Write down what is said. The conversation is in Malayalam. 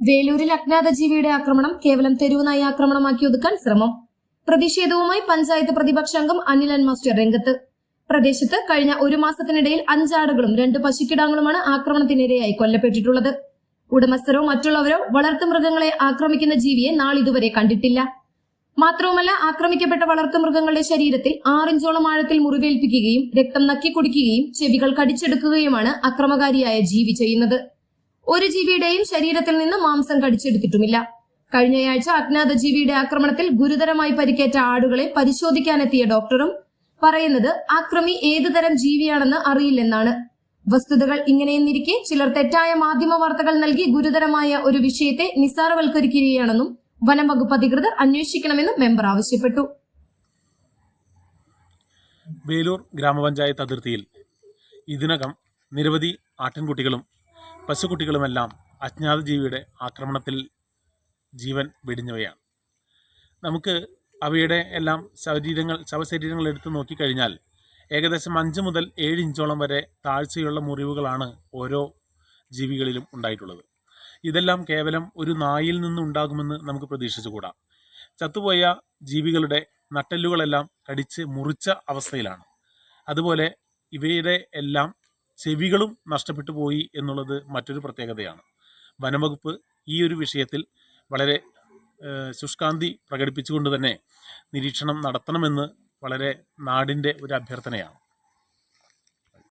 വേലൂരിൽ അജ്ഞാത ജീവിയുടെ ആക്രമണം കേവലം തെരുവുനായി ആക്രമണമാക്കി ഒതുക്കാൻ ശ്രമം. പ്രതിഷേധവുമായി പഞ്ചായത്ത് പ്രതിപക്ഷാംഗം അനിലൻ മാസ്റ്റർ രംഗത്ത്. പ്രദേശത്ത് കഴിഞ്ഞ ഒരു മാസത്തിനിടയിൽ അഞ്ചാടുകളും രണ്ട് പശുക്കിടാങ്ങളുമാണ് ആക്രമണത്തിനിരയായി കൊല്ലപ്പെട്ടിട്ടുള്ളത്. ഉടമസ്ഥരോ മറ്റുള്ളവരോ വളർത്തുമൃഗങ്ങളെ ആക്രമിക്കുന്ന ജീവിയെ നാളിതുവരെ കണ്ടിട്ടില്ല. മാത്രവുമല്ല ആക്രമിക്കപ്പെട്ട വളർത്തുമൃഗങ്ങളുടെ ശരീരത്തിൽ ആറിഞ്ചോളം ആഴത്തിൽ മുറിവേൽപ്പിക്കുകയും രക്തം നക്കി കുടിക്കുകയും ചെവികൾ കടിച്ചെടുക്കുകയുമാണ് അക്രമകാരിയായ ജീവി ചെയ്യുന്നത്. ഒരു ജീവിയുടെയും ശരീരത്തിൽ നിന്ന് മാംസം കടിച്ചെടുത്തിട്ടുമില്ല. കഴിഞ്ഞയാഴ്ച അജ്ഞാത ജീവിയുടെ ആക്രമണത്തിൽ ഗുരുതരമായി പരിക്കേറ്റ ആടുകളെ പരിശോധിക്കാനെത്തിയ ഡോക്ടറും പറയുന്നത് ആക്രമി ഏതുതരം ജീവിയാണെന്ന് അറിയില്ലെന്നാണ്. വസ്തുതകൾ ഇങ്ങനെയെന്നിരിക്കെ ചിലർ തെറ്റായ മാധ്യമ വാർത്തകൾ നൽകി ഗുരുതരമായ ഒരു വിഷയത്തെ നിസ്സാരവൽക്കരിക്കുകയാണെന്നും വനം വകുപ്പ് അധികൃതർ അന്വേഷിക്കണമെന്നും മെമ്പർ ആവശ്യപ്പെട്ടു. വേലൂർ ഗ്രാമപഞ്ചായത്ത് അതിർത്തിയിൽ ഇതിനകം നിരവധി ആട്ടിൻകുട്ടികളും പശുക്കുട്ടികളുമെല്ലാം അജ്ഞാത ജീവിയുടെ ആക്രമണത്തിൽ ജീവൻ വെടിഞ്ഞവയാണ്. നമുക്ക് അവയുടെ എല്ലാം ശരീരങ്ങൾ ശവശരീരങ്ങൾ എടുത്ത് നോക്കിക്കഴിഞ്ഞാൽ ഏകദേശം അഞ്ച് മുതൽ ഏഴ് ഇഞ്ചോളം വരെ താഴ്ചയുള്ള മുറിവുകളാണ് ഓരോ ജീവികളിലും ഉണ്ടായിട്ടുള്ളത്. ഇതെല്ലാം കേവലം ഒരു നായിൽ നിന്നുണ്ടാകുമെന്ന് നമുക്ക് പ്രതീക്ഷിച്ചുകൂടാ. ചത്തുപോയ ജീവികളുടെ നട്ടെല്ലുകളെല്ലാം കടിച്ച് മുറിച്ച അവസ്ഥയിലാണ്. അതുപോലെ ഇവയുടെ എല്ലാം ചെവികളും നഷ്ടപ്പെട്ടു പോയി എന്നുള്ളത് മറ്റൊരു പ്രത്യേകതയാണ്. വനംവകുപ്പ് ഈ ഒരു വിഷയത്തിൽ വളരെ ശുഷ്കാന്തി പ്രകടിപ്പിച്ചുകൊണ്ട് തന്നെ നിരീക്ഷണം നടത്തണമെന്ന് വളരെ നാടിന്റെ ഒരു അഭ്യർത്ഥനയാണ്.